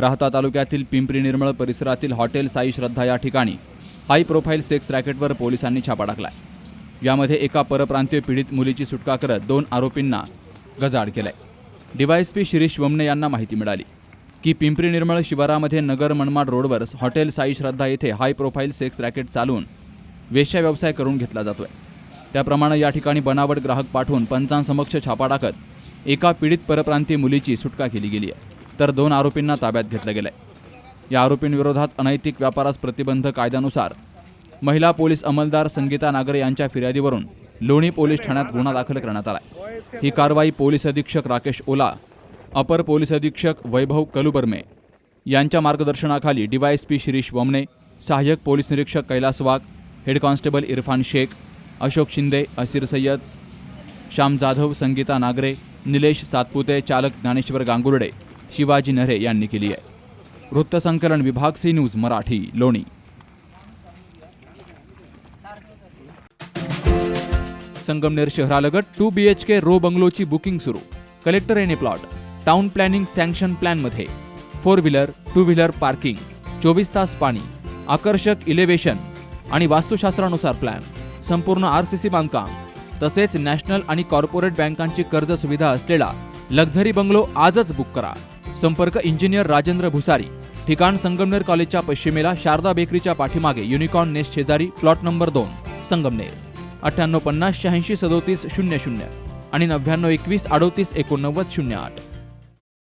राहता तालुक्यातील पिंपरी निर्मळ परिसरातील हॉटेल साई श्रद्धा या ठिकाणी हाय प्रोफाईल सेक्स रॅकेटवर पोलिसांनी छापा टाकलाय. यामध्ये एका परप्रांतीय पीडित मुलीची सुटका करत दोन आरोपींना गजाड केलाय. डीवायएसपी शिरीष वमने यांना माहिती मिळाली की पिंपरी निर्मळ शिवारामध्ये नगर मनमाड रोडवर हॉटेल साई श्रद्धा येथे हाय प्रोफाईल सेक्स रॅकेट चालवून वेश्या व्यवसाय करून घेतला जातोय. त्याप्रमाणे या ठिकाणी बनावट ग्राहक पाठवून पंचांसमक्ष छापा टाकत एका पीडित परप्रांतीय मुलीची सुटका केली गेली आहे. तर दोन आरोपींना ताब्यात घेतलं गेलंय. या आरोपींविरोधात अनैतिक व्यापारास प्रतिबंध कायद्यानुसार महिला पोलीस अंमलदार संगीता नागरे यांच्या फिर्यादीवरून लोणी पोलीस ठाण्यात गुन्हा दाखल करण्यात आला ही कारवाई पोलीस अधीक्षक राकेश ओला अपर पोलीस अधीक्षक वैभव कलुबर्मे यांच्या मार्गदर्शनाखाली डीवायएसपी शिरीष वमने सहाय्यक पोलीस निरीक्षक Kailas Wagh head constable Irfan Shaikh Ashok Shinde Asir Sayyad Shyam Jadhav Sangeeta Nagare Nilesh Satpute चालक ज्ञानेश्वर गांगुर्डे शिवाजी नरे यांनी केली आहे. वृत्तसंकलन विभाग C news Marathi Loni. Sangamner शहरालगत two B H K row बंगलोची booking सुरू. Collector N A plot. Town planning sanction प्लॅनमध्ये. Four wheeler two wheeler parking चोवीस तास पाणी आकर्षक इलेव्हेशन आणि वास्तुशास्त्रानुसार प्लॅन. संपूर्ण आर सी सी बांधकाम तसेच नॅशनल आणि कॉर्पोरेट बँकांची कर्ज सुविधा असलेला लक्झरी बंगलो आजच बुक करा. संपर्क इंजिनियर राजेंद्र भुसारी. ठिकाण संगमनेर कॉलेजच्या पश्चिमेला शारदा बेकरीच्या पाठीमागे युनिकॉर्न नेस्ट शेजारी प्लॉट नंबर दोन संगमनेर. अठ्ठ्याण्णव पन्नास शहाऐंशी सदोतीस शून्य शून्य आणि नव्याण्णव एकवीस अडोतीस एकोणनव्वद शून्य आठ.